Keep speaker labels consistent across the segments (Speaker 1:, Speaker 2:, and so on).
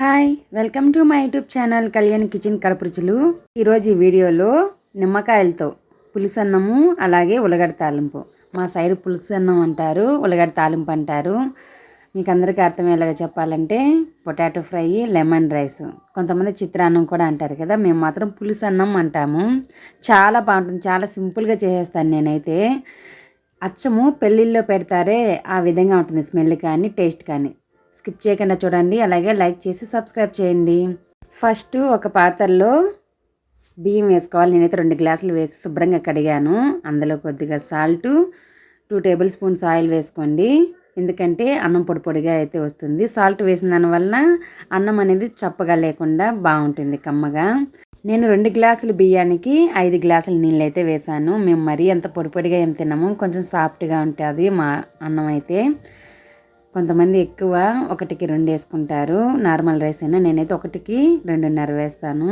Speaker 1: Hi welcome to my YouTube channel Kalyan kitchen కడపరుచులు. ఈరోజు ఈ వీడియోలో నిమ్మకాయలతో పులుసు అన్నము అలాగే ఉలగడ తాలింపు. మా సైడ్ పులుసు అన్నం అంటారు ఉలగడ తాలింపు అంటారు. మీకు అందరికీ అర్థమయ్యేలాగా చెప్పాలంటే పొటాటో ఫ్రై లెమన్ రైస్. కొంతమంది చిత్రాన్నం కూడా అంటారు కదా మేము మాత్రం పులుసు అన్నం అంటాము. చాలా బాగుంటుంది చాలా సింపుల్గా చేసేస్తాను నేనైతే. అచ్చము పెళ్ళిళ్ళలో పెడతారే ఆ విధంగా ఉంటుంది స్మెల్ కానీ టేస్ట్ కానీ. స్కిప్ చేయకుండా చూడండి. అలాగే లైక్ చేసి సబ్స్క్రైబ్ చేయండి. ఫస్ట్ ఒక పాత్రలో బియ్యం వేసుకోవాలి. నేనైతే రెండు గ్లాసులు వేసి శుభ్రంగా కడిగాను. అందులో కొద్దిగా salt two table spoons oil వేసుకోండి. ఎందుకంటే అన్నం పొడి పొడిగా అయితే వస్తుంది. సాల్ట్ వేసిన దానివల్ల అన్నం అనేది చప్పగా లేకుండా బాగుంటుంది కమ్మగా. నేను రెండు గ్లాసులు బియ్యానికి ఐదు గ్లాసులు నీళ్ళు అయితే వేసాను మేము మరీ అంత పొడి పొడిగా ఏం తిన్నాము కొంచెం సాఫ్ట్గా ఉంటుంది మా అన్నం అయితే. కొంతమంది ఎక్కువ ఒకటికి రెండు వేసుకుంటారు. నార్మల్ రైస్ అయినా నేనైతే ఒకటికి రెండున్నర వేస్తాను.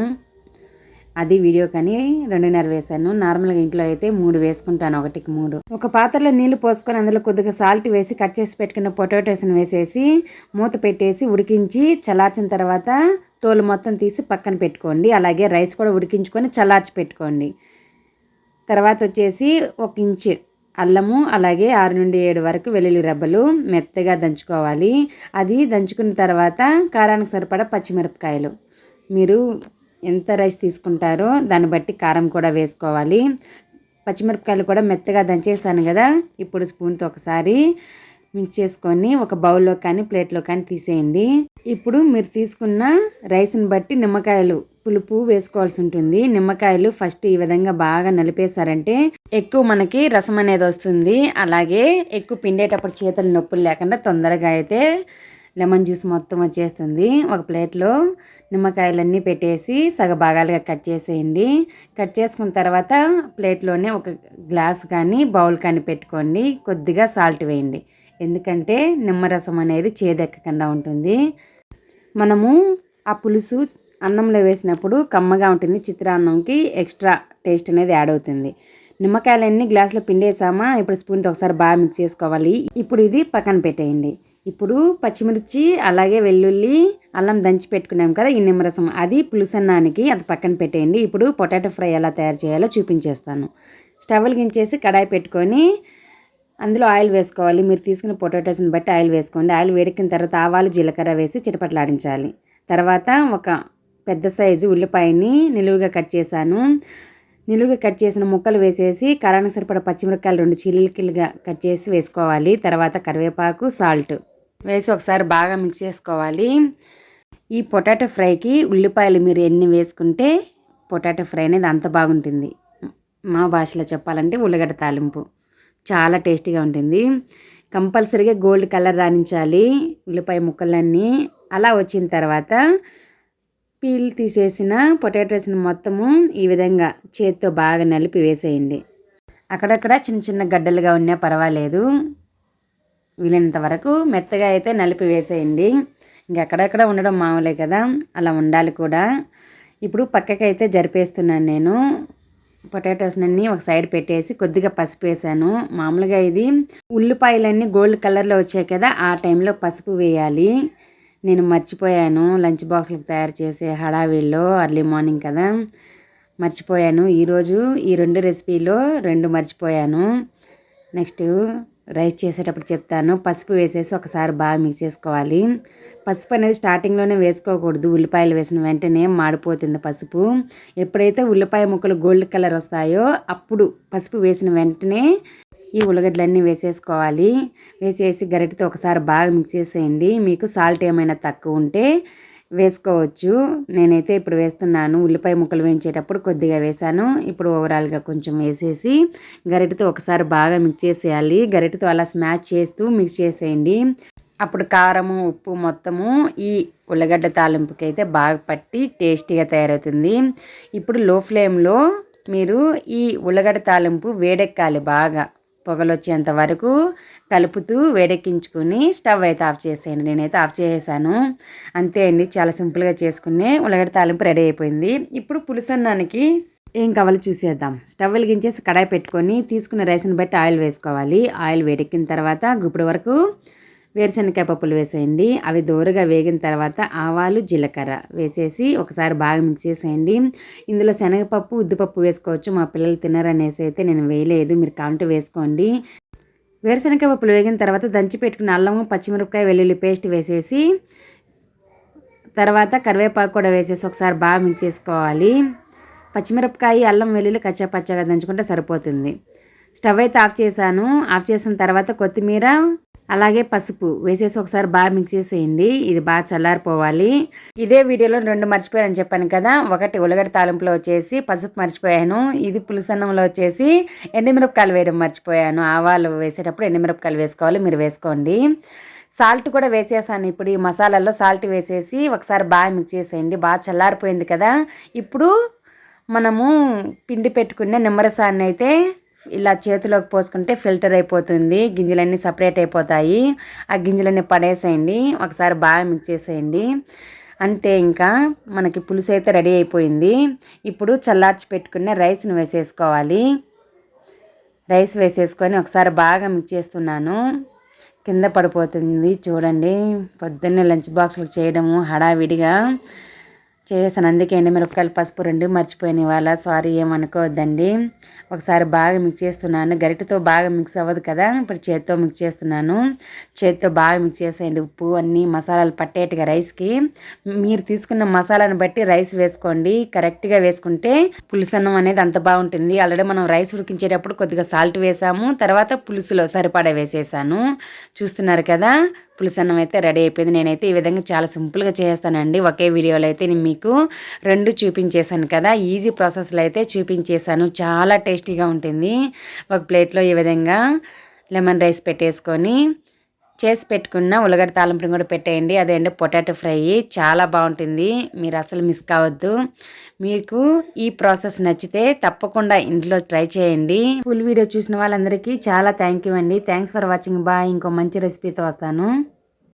Speaker 1: అది వీడియో కానీ రెండున్నర వేసాను. నార్మల్గా ఇంట్లో అయితే మూడు వేసుకుంటాను ఒకటికి మూడు. ఒక పాత్రలో నీళ్ళు పోసుకొని అందులో కొద్దిగా సాల్ట్ వేసి కట్ చేసి పెట్టుకున్న పొటాటోస్ని వేసేసి మూత పెట్టేసి ఉడికించి చల్లార్చిన తర్వాత తోలు మొత్తం తీసి పక్కన పెట్టుకోండి. అలాగే రైస్ కూడా ఉడికించుకొని చల్లార్చి పెట్టుకోండి. తర్వాత వచ్చేసి ఒక ఇంచు అల్లము అలాగే ఆరు నుండి ఏడు వరకు వెల్లుల్లి రబ్బలు మెత్తగా దంచుకోవాలి. అది దంచుకున్న తర్వాత కారానికి సరిపడా పచ్చిమిరపకాయలు. మీరు ఎంత రైస్ తీసుకుంటారో దాన్ని బట్టి కారం కూడా వేసుకోవాలి. పచ్చిమిరపకాయలు కూడా మెత్తగా దంచేసాను కదా ఇప్పుడు స్పూన్తో ఒకసారి మిక్స్ చేసుకొని ఒక బౌల్లో కానీ ప్లేట్లో కానీ తీసేయండి. ఇప్పుడు మీరు తీసుకున్న రైస్ని బట్టి నిమ్మకాయలు పులుపు వేసుకోవాల్సి ఉంటుంది నిమ్మకాయలు ఫస్ట్ ఈ విధంగా బాగా నలిపేశారంటే ఎక్కువ మనకి రసం అనేది వస్తుంది. అలాగే ఎక్కువ పిండేటప్పుడు చేతులు నొప్పులు లేకుండా తొందరగా అయితే లెమన్ జ్యూస్ మొత్తం వచ్చేస్తుంది. ఒక ప్లేట్లో నిమ్మకాయలన్నీ పెట్టేసి సగ భాగాలుగా కట్ చేసేయండి. కట్ చేసుకున్న తర్వాత ప్లేట్లోనే ఒక గ్లాస్ కానీ బౌల్ కానీ పెట్టుకోండి. కొద్దిగా సాల్ట్ వేయండి. ఎందుకంటే నిమ్మరసం అనేది చేదెక్కకుండా ఉంటుంది. మనము ఆ పులుసు అన్నంలో వేసినప్పుడు కమ్మగా ఉంటుంది చిత్రాన్నంకి ఎక్స్ట్రా టేస్ట్ అనేది యాడ్ అవుతుంది. నిమ్మకాయలన్నీ గ్లాసులో పిండేసామా ఇప్పుడు స్పూన్తో ఒకసారి బాగా మిక్స్ చేసుకోవాలి. ఇప్పుడు ఇది పక్కన పెట్టేయండి. ఇప్పుడు పచ్చిమిర్చి అలాగే వెల్లుల్లి అల్లం దంచి పెట్టుకున్నాం కదా ఈ నిమ్మరసం. అది పులుసన్నానికి అది పక్కన పెట్టేయండి. ఇప్పుడు పొటాటో ఫ్రై ఎలా తయారు చేయాలో చూపించేస్తాను. స్టవ్ గించేసి కడాయి పెట్టుకొని అందులో ఆయిల్ వేసుకోవాలి. మీరు తీసుకున్న పొటాటోస్ని బట్టి ఆయిల్ వేసుకోండి. ఆయిల్ వేడికిన తర్వాత ఆవాలు జీలకర్ర వేసి చిటపట్లాడించాలి. తర్వాత ఒక పెద్ద సైజు ఉల్లిపాయని నిలువుగా కట్ చేశాను. నిలువుగా కట్ చేసిన ముక్కలు వేసేసి కారానికి సరిపడ పచ్చిమిరపకాయలు రెండు చిల్లికిలుగా కట్ చేసి వేసుకోవాలి. తర్వాత కరివేపాకు సాల్ట్ వేసి ఒకసారి బాగా మిక్స్ చేసుకోవాలి. ఈ పొటాటో ఫ్రైకి ఉల్లిపాయలు మీరు ఎన్ని వేసుకుంటే పొటాటో ఫ్రై అనేది అంత బాగుంటుంది. మా భాషలో చెప్పాలంటే ఉల్లగడ్డ తాలింపు చాలా టేస్టీగా ఉంటుంది. కంపల్సరీగా గోల్డ్ కలర్ రాణించాలి ఉల్లిపాయ ముక్కలన్నీ. అలా వచ్చిన తర్వాత పీల్ తీసేసిన పొటాటోస్ని మొత్తము ఈ విధంగా చేతితో బాగా నలిపి వేసేయండి. అక్కడక్కడ చిన్న చిన్న గడ్డలుగా ఉన్నా పర్వాలేదు. వీలైనంత వరకు మెత్తగా అయితే నలిపి వేసేయండి. ఇంక అక్కడక్కడ ఉండడం మామూలే కదా అలా ఉండాలి కూడా. ఇప్పుడు పక్కకైతే జరిపేస్తున్నాను నేను. పొటాటోస్ని ఒక సైడ్ పెట్టేసి కొద్దిగా పసుపు వేసాను. మామూలుగా ఇది ఉల్లిపాయలన్నీ గోల్డ్ కలర్లో వచ్చాయి కదా ఆ టైంలో పసుపు వేయాలి. నేను మర్చిపోయాను. లంచ్ బాక్స్లకు తయారు చేసే హడావిల్లో అర్లీ మార్నింగ్ కదా. మర్చిపోయాను. ఈరోజు ఈ రెండు రెసిపీలో రెండు మర్చిపోయాను. నెక్స్ట్ రైస్ చేసేటప్పుడు చెప్తాను. పసుపు వేసేసి ఒకసారి బాగా మిక్స్ చేసుకోవాలి. పసుపు అనేది స్టార్టింగ్లోనే వేసుకోకూడదు. ఉల్లిపాయలు వేసిన వెంటనే మాడిపోతుంది పసుపు. ఎప్పుడైతే ఉల్లిపాయ ముక్కలు గోల్డ్ కలర్ వస్తాయో అప్పుడు పసుపు వేసిన వెంటనే ఈ ఉల్లగడ్డలన్నీ వేసేసుకోవాలి. వేసేసి గరిటతో ఒకసారి బాగా మిక్స్ చేసేయండి. మీకు సాల్ట్ ఏమైనా తక్కువ ఉంటే వేసుకోవచ్చు. నేనైతే ఇప్పుడు వేస్తున్నాను. ఉల్లిపాయ ముక్కలు వేయించేటప్పుడు కొద్దిగా వేసాను. ఇప్పుడు ఓవరాల్గా కొంచెం వేసేసి గరిటతో ఒకసారి బాగా మిక్స్ చేసేయాలి. గరిటతో అలా స్మాచ్ చేస్తూ మిక్స్ చేసేయండి. అప్పుడు కారము ఉప్పు మొత్తము ఈ ఉల్లగడ్డ తాలింపుకి అయితే బాగా పట్టి టేస్టీగా తయారవుతుంది. ఇప్పుడు లో ఫ్లేమ్లో మీరు ఈ ఉల్లగడ్డ తాలింపు వేడెక్కాలి బాగా. పొగలొచ్చేంత వరకు కలుపుతూ వేడెక్కించుకుని స్టవ్ అయితే ఆఫ్ చేసేయండి. నేనైతే ఆఫ్ చేసేసాను. అంతే అండి. చాలా సింపుల్గా చేసుకునే ఉల్లగడ్డ తాలింపు రెడీ అయిపోయింది. ఇప్పుడు పులుసన్నానికి ఏం కావాలో చూసేద్దాం. స్టవ్ వెలిగించేసి కడాయి పెట్టుకొని తీసుకున్న రైస్ని బట్టి ఆయిల్ వేసుకోవాలి. ఆయిల్ వేడెక్కిన తర్వాత గుప్పుడు వరకు వేరుశనగకాయ పప్పులు వేసేయండి. అవి దోరగా వేగిన తర్వాత ఆవాలు జీలకర్ర వేసేసి ఒకసారి బాగా మిక్స్ చేసేయండి. ఇందులో శనగపప్పు ఉద్దిపప్పు వేసుకోవచ్చు. మా పిల్లలు తినరనేసి అయితే నేను వేయలేదు. మీరు కావాలంటే వేసుకోండి. వేరుశనగకాయ పప్పులు వేగిన తర్వాత దంచి పెట్టుకున్న అల్లము పచ్చిమిరపకాయ వెల్లుల్లి పేస్ట్ వేసేసి తర్వాత కరివేపాకు కూడా వేసేసి ఒకసారి బాగా మిక్స్ చేసుకోవాలి. పచ్చిమిరపకాయ అల్లం వెల్లుల్లి కచ్చా పచ్చగా దంచుకుంటే సరిపోతుంది. స్టవ్ అయితే ఆఫ్ చేశాను. ఆఫ్ చేసిన తర్వాత కొత్తిమీర అలాగే పసుపు వేసేసి ఒకసారి బాగా మిక్స్ చేసేయండి. ఇది బాగా చల్లారిపోవాలి. ఇదే వీడియోలో రెండు మర్చిపోయాను చెప్పాను కదా. ఒకటి ఉల్లగడ్డ తాలింపులో వచ్చేసి పసుపు మర్చిపోయాను. ఇది పులుసన్నంలో వచ్చేసి ఎండుమిరపకాయలు వేయడం మర్చిపోయాను. ఆవాలు వేసేటప్పుడు ఎండుమిరపకాయలు వేసుకోవాలి. మీరు వేసుకోండి. సాల్ట్ కూడా వేసేసాను ఇప్పుడు. ఈ మసాలాల్లో సాల్ట్ వేసేసి ఒకసారి బాగా మిక్స్ చేసేయండి. బాగా చల్లారిపోయింది కదా. ఇప్పుడు మనము పిండి పెట్టుకునే నిమ్మరసాన్ని అయితే ఇలా చేతిలోకి పోసుకుంటే ఫిల్టర్ అయిపోతుంది. గింజలన్నీ సపరేట్ అయిపోతాయి. ఆ గింజలన్నీ పడేసేయండి. ఒకసారి బాగా మిక్స్ చేసేయండి. అంతే ఇంకా మనకి పులుసు అయితే రెడీ అయిపోయింది. ఇప్పుడు చల్లార్చి పెట్టుకున్న రైస్ని వేసేసుకోవాలి. రైస్ వేసేసుకొని ఒకసారి బాగా మిక్స్ చేస్తున్నాను. కింద పడిపోతుంది. చూడండి. పొద్దున్నే లంచ్ బాక్స్లకు చేయడము హడావిడిగా. చేసాను అందుకే ఎండుమిరపకాయలు పసుపు రెండు మర్చిపోయిన ఇవాళ. సారీ ఏమనుకోవద్దండి. ఒకసారి బాగా మిక్స్ చేస్తున్నాను. గరిటతో బాగా మిక్స్ అవ్వదు కదా. ఇప్పుడు చేత్తో మిక్స్ చేస్తున్నాను. చేత్తో బాగా మిక్స్ చేసేయండి. ఉప్పు అన్నీ మసాలాలు పట్టేట్టుగా రైస్కి. మీరు తీసుకున్న మసాలాను బట్టి రైస్ వేసుకోండి. కరెక్ట్గా వేసుకుంటే పులుసన్నం అనేది అంత బాగుంటుంది. ఆల్రెడీ మనం రైస్ ఉడికించేటప్పుడు కొద్దిగా సాల్ట్ వేసాము. తర్వాత పులుసులో సరిపడా వేసేసాను. చూస్తున్నారు కదా పులుసన్నం అయితే రెడీ అయిపోయింది. నేనైతే ఈ విధంగా చాలా సింపుల్గా చేస్తానండి. ఒకే వీడియోలో అయితే నేను మీకు రెండు చూపించేశాను కదా. ఈజీ ప్రాసెస్లో అయితే చూపించేశాను. చాలా టేస్టీగా ఉంటుంది. ఒక ప్లేట్లో ఈ విధంగా లెమన్ రైస్ పెట్టేసుకొని చేసి పెట్టుకున్న ఉల్లగడ్డ తాలింపుని కూడా పెట్టేయండి. అదేంటి పొటాటో ఫ్రై. చాలా బాగుంటుంది. మీరు అసలు మిస్ కావద్దు. మీకు ఈ ప్రాసెస్ నచ్చితే తప్పకుండా ఇంట్లో ట్రై చేయండి. ఫుల్ వీడియో చూసిన వాళ్ళందరికీ చాలా థ్యాంక్ యూ అండి. Thanks for watching. బాయ్. ఇంకో మంచి రెసిపీతో వస్తాను.